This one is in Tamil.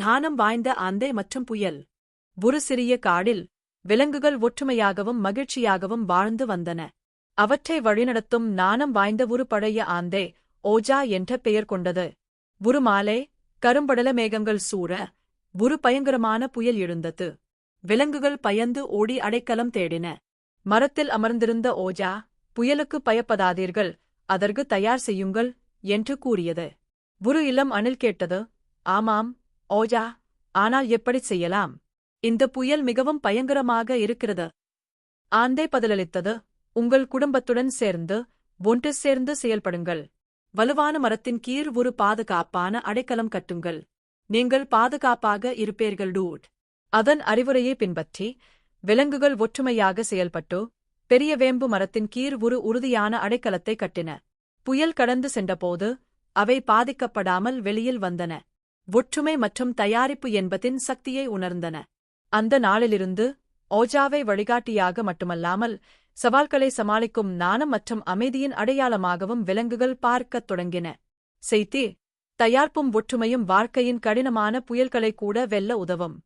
ஞானம் வாய்ந்த ஆந்தை மற்றும் புயல். ஒரு சிறிய காடில் விலங்குகள் ஒற்றுமையாகவும் மகிழ்ச்சியாகவும் வாழ்ந்து வந்தன. அவற்றை வழிநடத்தும் நாணம் வாய்ந்த ஒரு பழைய ஆந்தே ஓஜா என்ற பெயர் கொண்டது. ஒரு மாலை கரும்படல மேகங்கள் சூழ ஒரு பயங்கரமான புயல் எழுந்தது. விலங்குகள் பயந்து ஓடி அடைக்கலம் தேடின. மரத்தில் அமர்ந்திருந்த ஓஜா புயலுக்கு பயப்படாதீர்கள் அதற்கு தயார் செய்யுங்கள் என்று கூறியது. ஒரு இளம் அணில் கேட்டது ஆமாம் ஓஜா ஆனால் எப்படி செய்யலாம்? இந்த புயல் மிகவும் பயங்கரமாக இருக்கிறது. ஆந்தை பதிலளித்தது உங்கள் குடும்பத்துடன் சேர்ந்து ஒன்று சேர்ந்து செயல்படுங்கள். வலுவான மரத்தின் கீழ் ஒரு பாதுகாப்பான அடைக்கலம் கட்டுங்கள். நீங்கள் பாதுகாப்பாக இருப்பீர்கள் டூட். அதன் அறிவுரையை பின்பற்றி விலங்குகள் ஒற்றுமையாக செயல்பட்டு பெரிய வேம்பு மரத்தின் கீழ் ஒரு உறுதியான அடைக்கலத்தை கட்டின. புயல் கடந்து சென்றபோது அவை பாதிக்கப்படாமல் வெளியில் வந்தன. ஒற்றுமை மற்றும் தயாரிப்பு என்பதின் சக்தியை உணர்ந்தன. அந்த நாளிலிருந்து ஓஜாவை வழிகாட்டியாக மட்டுமல்லாமல் சவால்களை சமாளிக்கும் நாணம் மற்றும் அமைதியின் அடையாளமாகவும் விலங்குகள் பார்க்கத் தொடங்கின. செய்தி தயார்ப்பும் ஒற்றுமையும் வாழ்க்கையின் கடினமான புயல்களை கூட வெல்ல உதவும்.